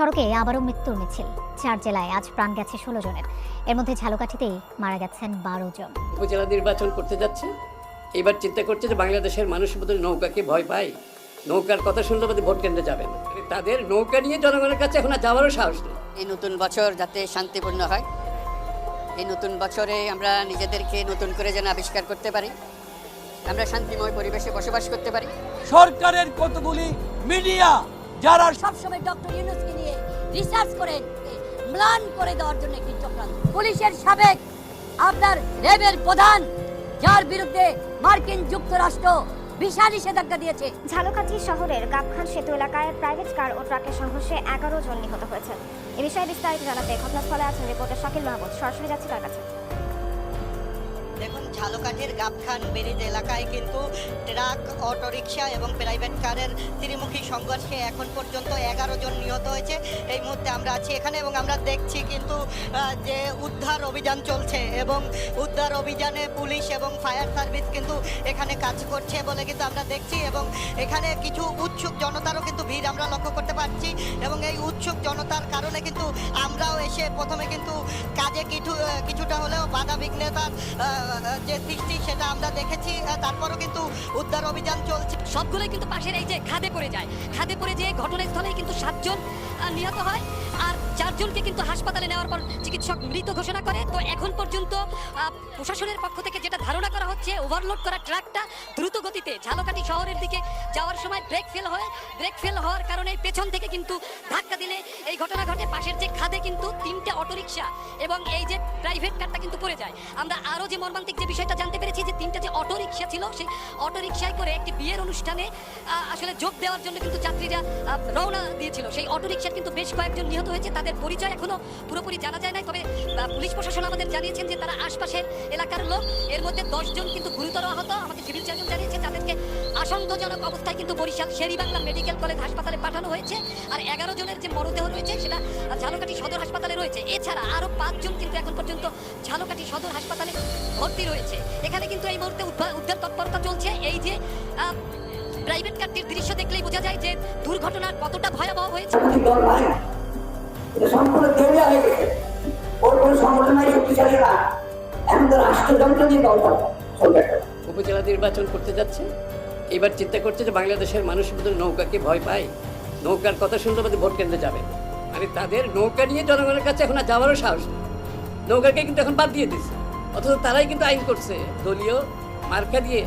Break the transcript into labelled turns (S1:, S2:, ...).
S1: সড়কে আবারও মৃত্যুর মিছিল। চার জেলায় আজ প্রাণ গেছে ষোলো জনের। এর মধ্যে ঝালকাঠিতেই মারা গেছেন বারো জন।
S2: উপজেলা নির্বাচন করতে যাচ্ছে। এবার চিন্তা করছে যে বাংলাদেশের মানুষ বোধ নৌকাকে ভয় পায়। নৌকার কথা শুনলে বোধহয় ভোট কেন্দ্রে যাবে না। তাদের নৌকা নিয়ে জনগণের কাছে এখন আর যাওয়ারও সাহস নেই।
S3: এই নতুন বছর যাতে শান্তিপূর্ণ হয় এই নতুন বছরে আমরা নিজেদেরকে নতুন করে যেন আবিষ্কার করতে পারি আমরা শান্তিময় পরিবেশে বসবাস করতে পারি।
S4: সরকারের কতগুলি মিডিয়া যারা
S5: সবসময় ডক্টর ইউনুসকে নিয়ে রিসার্চ করে ম্লান করে দেওয়ার জন্য একটি চক্রান্ত। পুলিশের সাবেক আপনার র্যাবের প্রধান, যার বিরুদ্ধে মার্কিন যুক্তরাষ্ট্র বিশাল নিষেধাজ্ঞা দিয়েছে।
S6: ঝালকাঠি শহরের গাবখান সেতু এলাকায় প্রাইভেট কার ও ট্রাকের সংঘর্ষে এগারো জন নিহত হয়েছে এ বিষয়ে বিস্তারিত জানাতে ঘটনাস্থলে আছেন রিপোর্টার শাকিল মাহমুদ। সরাসরি যাচ্ছে তার কাছে।
S7: দেখুন, ঝালকাঠির গাবখান ব্রিজ এলাকায় কিন্তু ট্রাক, অটোরিকশা এবং প্রাইভেট কারের ত্রিমুখী সংঘর্ষে এখন পর্যন্ত এগারো জন নিহত হয়েছে। এই মুহূর্তে আমরা আছি এখানে এবং আমরা দেখছি কিন্তু যে উদ্ধার অভিযান চলছে এবং উদ্ধার অভিযানে পুলিশ এবং ফায়ার সার্ভিস কিন্তু এখানে কাজ করছে বলে কিন্তু আমরা দেখছি এবং এখানে কিছু উৎসুক জনতারও কিন্তু ভিড় আমরা লক্ষ্য করতে পারছি এবং এই উৎসুক জনতার কারণে কিন্তু আমরাও এসে প্রথমে কিন্তু কাজে কিছু কিছুটা হলেও বাধা বিঘ্নতার যে সৃষ্টি সেটা আমরা দেখেছি তারপরও কিন্তু উদ্ধার অভিযান চলছে।
S5: সবগুলোই কিন্তু পাশের এই যে খাদে পড়ে যায়। খাদে পড়ে যে ঘটনাস্থলে কিন্তু সাতজন নিহত হয়। আর চারজনকে কিন্তু হাসপাতালে নেওয়ার পর চিকিৎসক মৃত ঘোষণা করে। তো এখন পর্যন্ত প্রশাসনের পক্ষ থেকে যেটা ধারণা করা হচ্ছে ওভারলোড করা ট্রাকটা দ্রুত গতিতে ঝালকাটি শহরের দিকে যাওয়ার সময় ব্রেক ফেল হয়। ব্রেক ফেল হওয়ার কারণে পেছন থেকে কিন্তু ধাক্কা দিলে এই ঘটনা ঘটে। পাশের যে খাদে কিন্তু তিনটে অটোরিকশা এবং এই যে প্রাইভেট কারটা কিন্তু পড়ে যায়। আমরা আরও যে মর্মান্তিক যে বিষয়টা জানতে পেরেছি যে তিনটা যে অটোরিকশা ছিল, সেই অটোরিকশায় করে একটি বিয়ের অনুষ্ঠানে আসলে যোগ দেওয়ার জন্য কিন্তু যাত্রীরা রওনা দিয়েছিল। সেই অটোরিকশার কিন্তু বেশ কয়েকজন নিহত হয়েছে, তাদের পরিচয় এখনও পুরোপুরি জানা যায় নাই। তবে পুলিশ প্রশাসন আমাদের জানিয়েছেন যে তারা আশপাশের এলাকার লোক, এর মধ্যে দশজন কিন্তু গুরুতর আহত। আমাকে সিভিল সার্জন জানিয়েছে তাদেরকে আশঙ্কাজনক অবস্থায় কিন্তু Barishal Sher-e-Bangla medical college হাসপাতালে পাঠানো হয়েছে। আর এগারো জনের যে মরদেহ রয়েছে, সেটা ঝালকাঠি সদর হাসপাতালে রয়েছে। এছাড়া আরও পাঁচজন কিন্তু এখন পর্যন্ত ঝালকাঠি সদর হাসপাতালে ভর্তি রয়েছে। এখানে কিন্তু এই মুহূর্তে উদ্ধার তৎপরতা চলছে। এই যে প্রাইভেট কারটির দৃশ্য দেখলেই বোঝা যায় যে দুর্ঘটনার কতটা ভয়াবহ হয়েছে।
S8: এটা সম্পূর্ণ দেউলিয়া হয়ে গেছে। ওর কোনো সংগঠন শক্তিশালী না এখন তো রাষ্ট্রযন্ত্র দিয়ে দল করে
S2: উপজেলা নির্বাচন করতে যাচ্ছে। এবার চিন্তা করছে যে বাংলাদেশের মানুষ বোধ নৌকাকে ভয় পায়। নৌকার কথা শুনলে বোধহয় ভোট কেন্দ্রে যাবে। মানে তাদের নৌকা নিয়ে জনগণের কাছে এখন আর যাওয়ারও সাহস নৌকাকে কিন্তু এখন বাদ দিয়ে দিচ্ছে অথচ তারাই কিন্তু আইন করছে। দলীয় মার্কা দিয়ে